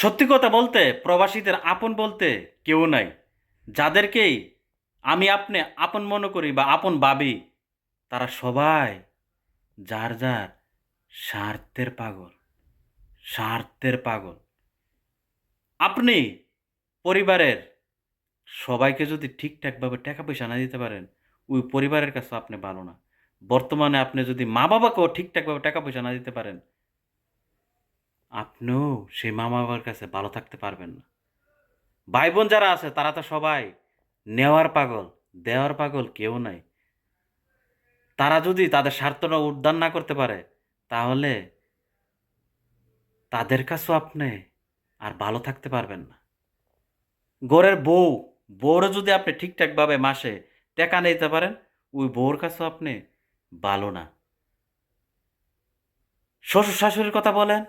সত্যি কথা বলতে প্রবাসীদের আপন বলতে কেউ নাই। যাদেরকেই আমি আপনি আপন মনে করি বা আপন ভাবি, তারা সবাই যার যার স্বার্থের পাগল স্বার্থের পাগল। আপনি পরিবারের সবাইকে যদি ঠিকঠাকভাবে টাকা পয়সা না দিতে পারেন, ওই পরিবারের কাছে আপনি ভালো না। বর্তমানে আপনি যদি মা বাবাকেও ঠিকঠাকভাবে টাকা পয়সা না দিতে পারেন আপনিও সেই মা বাবার কাছে ভালো থাকতে পারবেন না। ভাই বোন যারা আছে, তারা তো সবাই নেওয়ার পাগল, দেওয়ার পাগল কেউ নাই। তারা যদি তাদের স্বার্থটা উদ্ধার না করতে পারে, তাহলে তাদের কাছেও আপনি আর ভালো থাকতে পারবেন না। গোরের বউ বউরও যদি আপনি ঠিকঠাকভাবে মাসে টাকা নিতে পারেন, ওই বউর কাছেও আপনি ভালো না। শ্বশুর শাশুড়ির কথা বলেন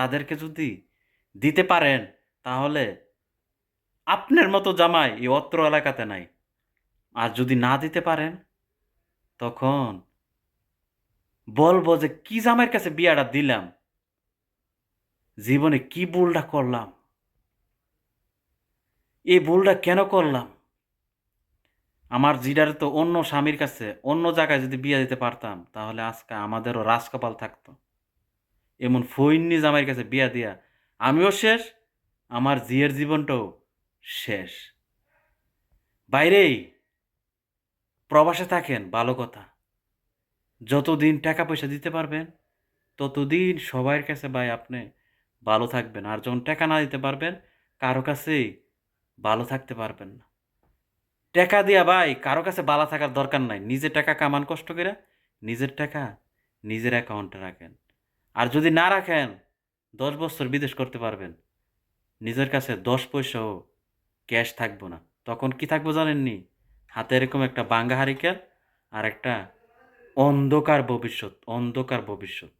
তাদেরকে যদি দিতে পারেন, তাহলে আপনার মতো জামাই এই অত্র এলাকাতে নাই। আর যদি না দিতে পারেন, তখন বলব যে কি জামাইয়ের কাছে বিয়াটা দিলাম, জীবনে কি ভুলটা করলাম, এই ভুলটা কেন করলাম? আমার জিডারে তো অন্য স্বামীর কাছে অন্য জায়গায় যদি বিয়ে দিতে পারতাম, তাহলে আজকে আমাদেরও রাজকপাল থাকতো। এমন ফৈন্নি জামাইয়ের কাছে বিয়া দিয়া আমিও শেষ, আমার জিয়ের জীবনটাও শেষ। বাইরেই প্রবাসে থাকেন, ভালো কথা। যতদিন টাকা পয়সা দিতে পারবেন, ততদিন সবার কাছে ভাই আপনি ভালো থাকবেন। আর যখন টাকা না দিতে পারবেন, কারও কাছেই ভালো থাকতে পারবেন না। টাকা দিয়া ভাই কারও কাছে ভালো থাকার দরকার নাই। নিজের টাকা কামান কষ্ট করে নিজের টাকা নিজের অ্যাকাউন্টে রাখেন। আর যদি না রাখেন, দশ বছর বিদেশ করতে পারবেন। নিজের কাছে দশ পয়সাও ক্যাশ থাকব না। তখন কি থাকব জানেননি? হাতে এরকম একটা বাঙ্গা হারিকেন আর একটা অন্ধকার ভবিষ্যৎ অন্ধকার ভবিষ্যৎ।